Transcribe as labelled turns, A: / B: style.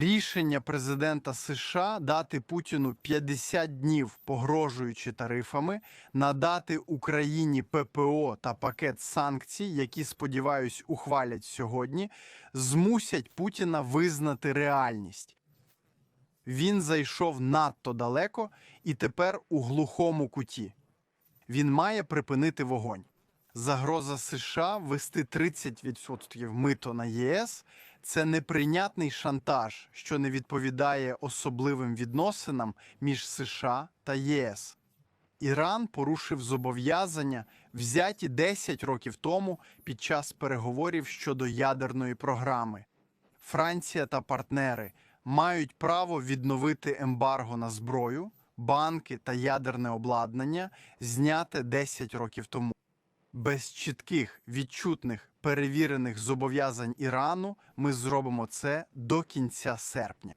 A: Рішення президента США дати Путіну 50 днів, погрожуючи тарифами, надати Україні ППО та пакет санкцій, які, сподіваюсь, ухвалять сьогодні, змусять Путіна визнати реальність. Він зайшов надто далеко і тепер у глухому куті. Він має припинити вогонь. Загроза США ввести 30% мито на ЄС це неприйнятний шантаж, що не відповідає особливим відносинам між США та ЄС. Іран порушив зобов'язання, взяті 10 років тому під час переговорів щодо ядерної програми. Франція та партнери мають право відновити ембарго на зброю, банки та ядерне обладнання, зняте 10 років тому. Без чітких, відчутних, перевірених зобов'язань Ірану ми зробимо це до кінця серпня.